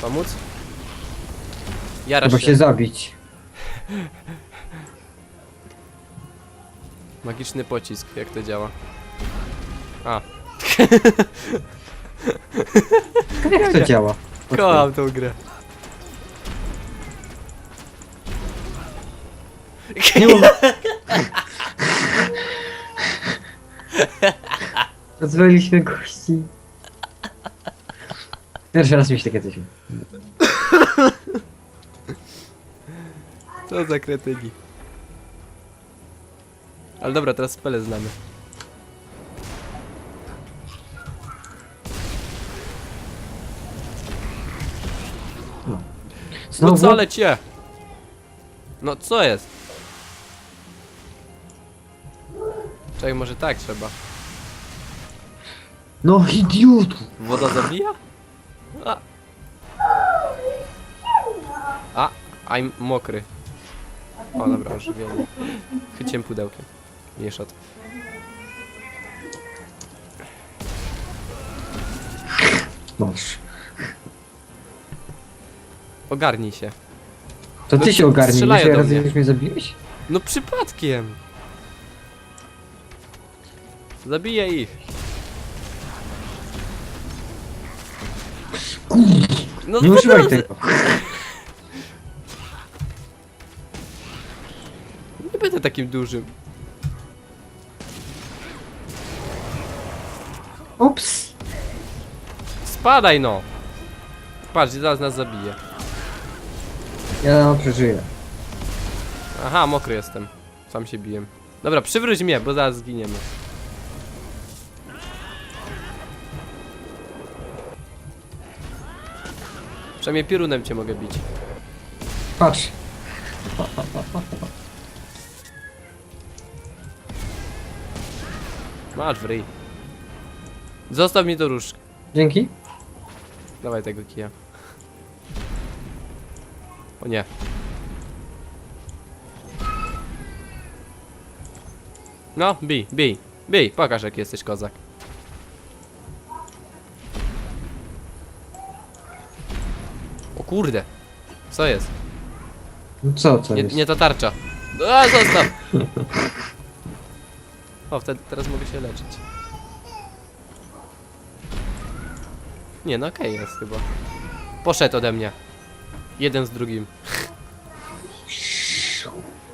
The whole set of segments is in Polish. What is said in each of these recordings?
Pomóc? Jarasz Trzeba się zabić. Magiczny pocisk, jak to działa? A, Jak to działa? kocham tą grę. Nie mów. Rozwaliliśmy gości. Pierwszy raz mi się takie coś. Co za kretyni. Ale dobra, teraz spele znamy. No Znowu? co lecie? No co jest? Czekaj, może tak trzeba. No idiotu! Woda zabija? A. A, I'm mokry. O, dobra, już wiem. Chyciłem pudełkiem. Nie szat. Masz. Ogarnij się. To No ty się ogarnij, strzelają do mnie. już mnie zabiłeś? No przypadkiem. Zabiję ich. No Nie co używaj za- tego. Nie będę takim dużym. Ups! Spadaj no! Patrz, zaraz nas zabije. Ja przeżyję. Aha, mokry jestem. Sam się biję. Dobra, przywróć mnie, bo zaraz zginiemy. Przynajmniej piorunem cię mogę bić. Patrz. Masz w ryj. Zostaw mi to róż. Dzięki. Dawaj tego kija. O nie. No, bij, bij, bij, pokaż jak jesteś kozak. Kurde. Co jest? No co, co Nie, jest? nie ta tarcza. A, zostaw! O, wtedy teraz mogę się leczyć. Nie, no okej jest chyba. Poszedł ode mnie. Jeden z drugim.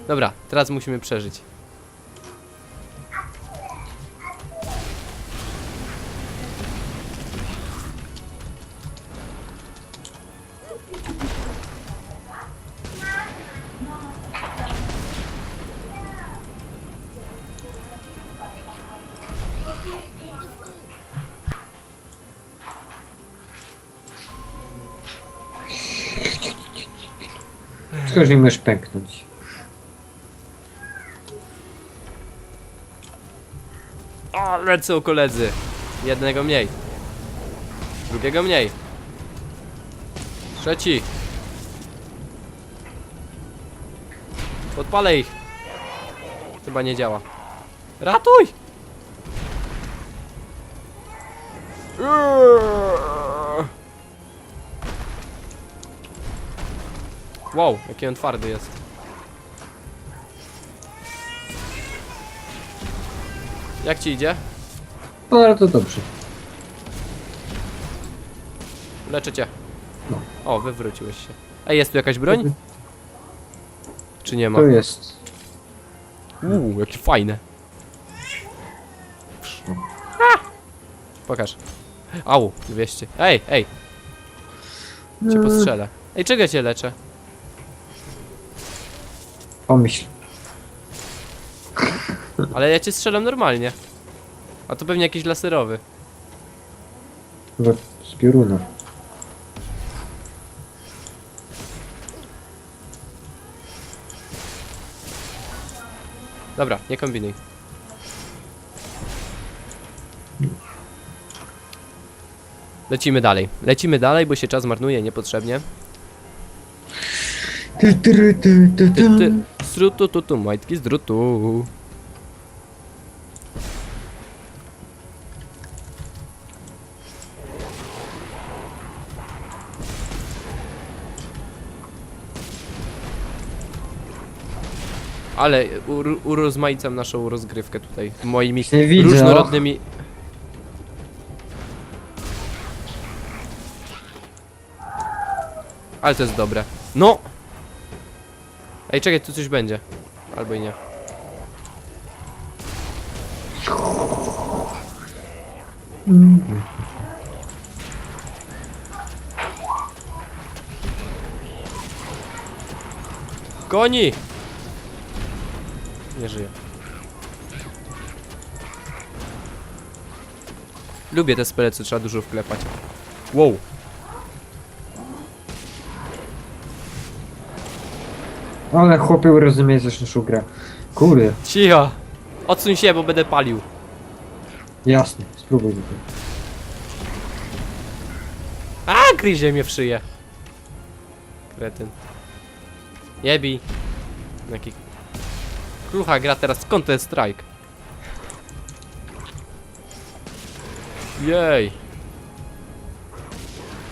Dobra, teraz musimy przeżyć. Że nie możesz pęknąć. O, lecą koledzy. Jednego mniej. Drugiego mniej. Trzeci. Podpalę ich. Chyba nie działa. Ratuj! Wow, jaki on twardy jest. Jak ci idzie? Bardzo dobrze. Leczę cię. No. O, wywróciłeś się. Ej, jest tu jakaś broń? Czy nie ma? To jest. Uuu, jakie fajne. Pokaż. Au, 200. Ej, ej, cię postrzelę. Ej, czego cię leczę? Pomyśl. Ale ja cię strzelam normalnie. A to pewnie jakiś laserowy. Chyba z pioruna. Dobra, nie kombinuj. Lecimy dalej. Lecimy dalej, bo się czas marnuje niepotrzebnie. Ty, ty, ty, ty, ty, Ty, ty, ty drutu, tutu, majtki z drutu. Ale ur urozmaicam naszą rozgrywkę tutaj moimi różnorodnymi. Ale to jest dobre. No! Ej, czekaj, tu coś będzie. Albo i nie. Koni! Nie żyje. Lubię te spele, co trzeba dużo wklepać. Wow! Ale chłopie rozumie też naszą grę. Kurde, Cicho! Odsuń się, bo będę palił. jasne, spróbuj tylko. A, gryzie mnie w szyję. Kretyn. Jebi. Jaki... Klucha gra teraz Counter Strike. Jej.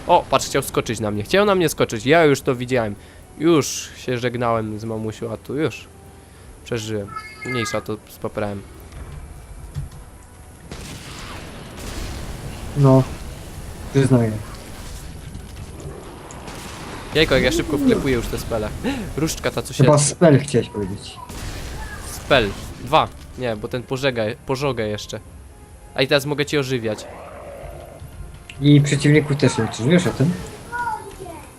O, patrz, chciał skoczyć na mnie. Chciał na mnie skoczyć. Ja już to widziałem. Już się żegnałem z mamusią, a tu już. Przeżyłem. Mniejsza to spaprałem. No, przyznaję. Jejko, jak ja szybko wklepuję już te spele. Różdżka ta, co się... Chyba spell chciałeś powiedzieć. Spell. Dwa. Nie, bo ten pożega, pożogę jeszcze. A i teraz mogę cię ożywiać. I przeciwników też leczysz, wiesz o tym?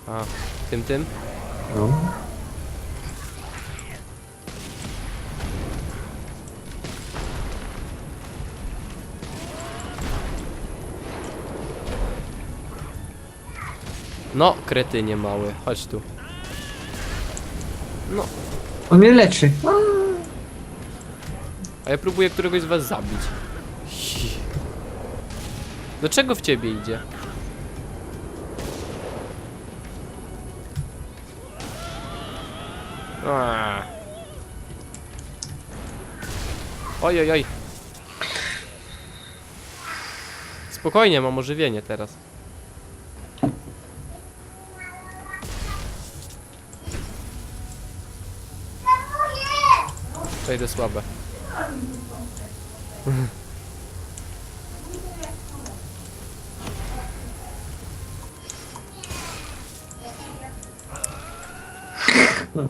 A, tym, tym. No. No, kretynie mały. Chodź tu. No, On mnie leczy. a ja próbuję któregoś z was zabić. Do czego w ciebie idzie? Aaa. Oj, oj, oj. Spokojnie, mam ożywienie teraz. Przejdę słabe.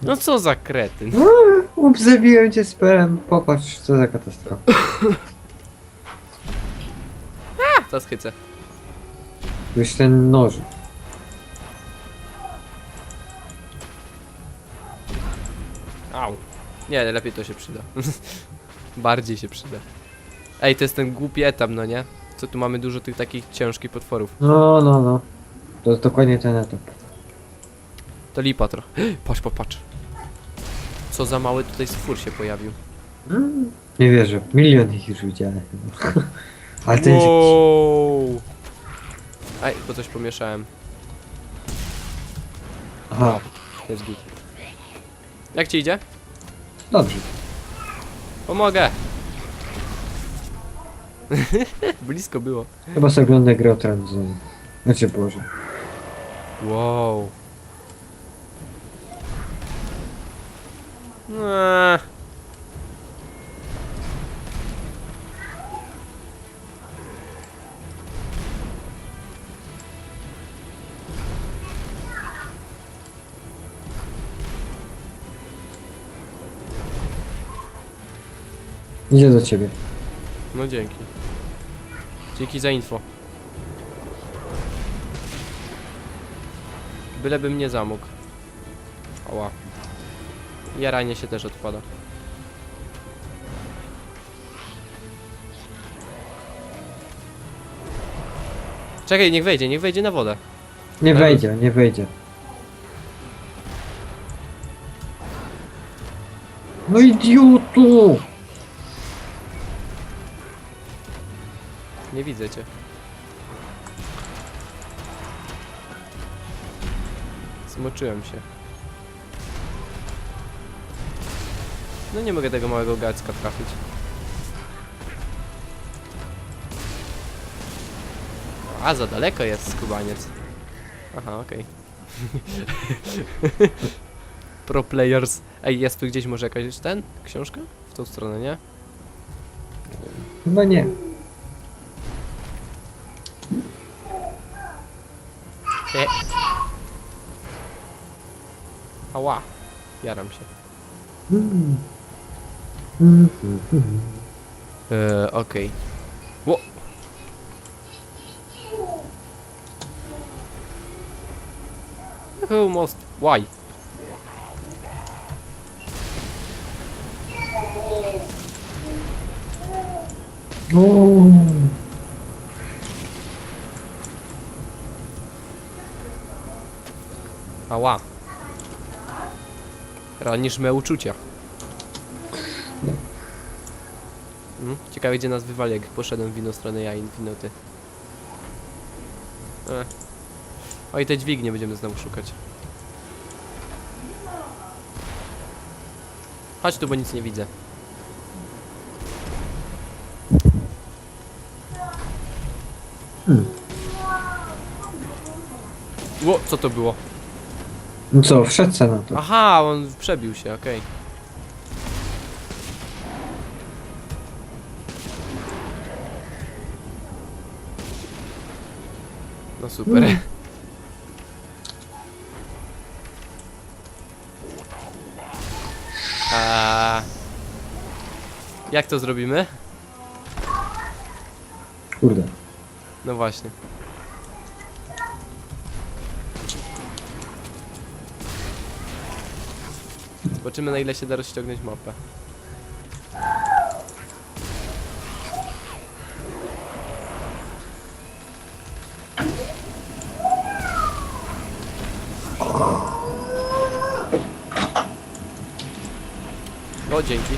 No co za kretyn. Ups, zabiłem cię spellem. Popatrz, co za katastrofa. Ta schycę. Już ten noż. Au. Nie, lepiej to się przyda. Bardziej się przyda. Ej, to jest ten głupi etap, no nie? Co tu mamy dużo tych takich ciężkich potworów. No, no, no. To jest dokładnie ten etap. To lipa trochę. Patrz, popatrz. Co za mały tutaj stwór się pojawił. Mm, Nie wierzę. Milion ich już widziałem. Ale ten się... Wow. Ej, bo coś pomieszałem. Aha, Jest git. Jak ci idzie? dobrze. Pomogę. Blisko było. Chyba sobie oglądaj grę o. Znaczy, Boże. Wow. Eee. Idzie do ciebie. No dzięki. Dzięki za info. Bylebym nie zamógł. Ała. Jaranie się też odpada. Czekaj, niech wejdzie, niech wejdzie na wodę. Nie Ale- wejdzie, nie wejdzie. No idiotu! Nie widzę cię. Zmoczyłem się. No nie mogę tego małego gacka trafić. A, za daleko jest skubaniec. Aha, okej. Pro players. Ej, jest tu gdzieś może jakaś ten? Książka? W tą stronę, nie? Chyba nie. E. Ała. Jaram się. Mm. Eee, okej. Ło! Almost. Why? O, Ała. Ranisz me uczucia. Mm, ciekawe gdzie nas wywali, jak poszedłem w inną stronę ja i w inną ty. E. Oj, te dźwignie będziemy znowu szukać. Chodź tu, bo nic nie widzę. Hmm. Ło, co to było? No co, wszedł se na to. Aha, on przebił się, okej. No super. Mm. A... Jak to zrobimy? Kurde. No właśnie. Zobaczymy na ile się da rozciągnąć mapę. O, dzięki.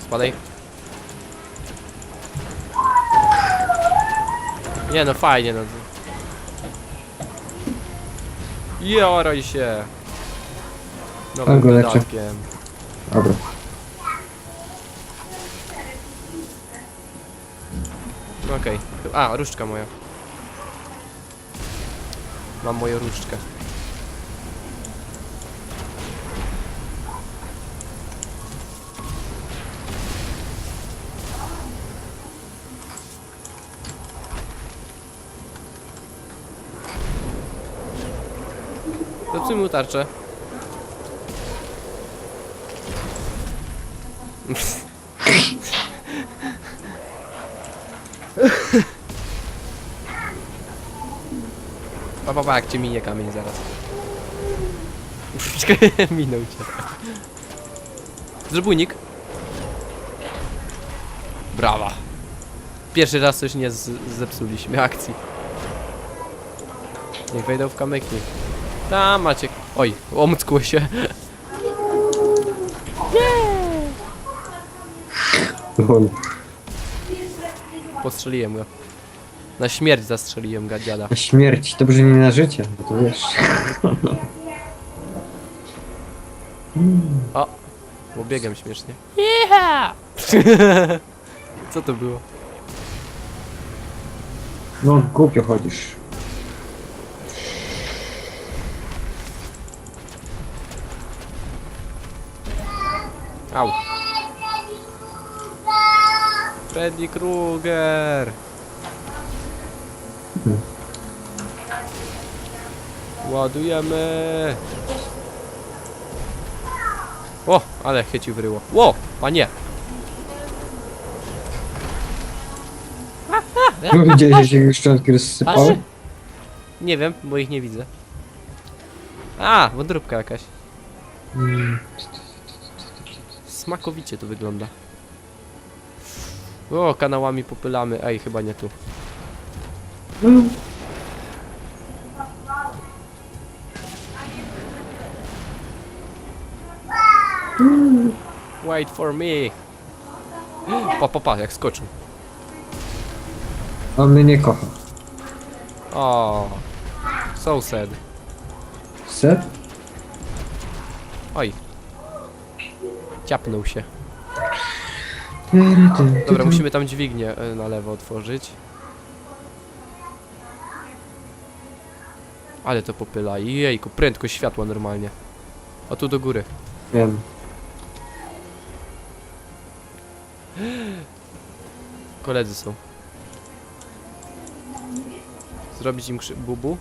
Spadaj. Nie no, fajnie no. Jaraj się. Nowym leczę. dodatkiem. Dobra. Okej. A, różdżka moja. Mam moją różdżkę. Zepsuj mu tarczę. Pa, pa, pa, jak cię minie kamień zaraz. Minął cię. Zrób Brawa. Pierwszy raz coś nie zepsuliśmy akcji. Niech wejdą w kamyki. Tam macie. Oj, omckło się. Lol. Postrzeliłem go. Na śmierć zastrzeliłem go dziada. Na śmierć, dobrze nie na życie, bo to wiesz. O! Bo biegam śmiesznie. Co to było? No, głupio chodzisz. Au. Freddy Krueger. Ładujemy. O, ale chycił wyryło. Ło, panie. No widziałeś, jak się szczątki rozsypały? Nie wiem, bo ich nie widzę. A, wątróbka jakaś. Mm. Smakowicie to wygląda. O, kanałami popylamy. Ej, chyba nie tu. Wait for me. Pa, pa, pa, jak skoczył. On mnie nie kocha. O, so sad. Set? Oj. Ciapnął się. Dobra, musimy tam dźwignię e, na lewo otworzyć. Ale to popyla. Jejku, prędkość światła normalnie. O tu do góry. Wiem. Koledzy są. Zrobić im krzy- bubu?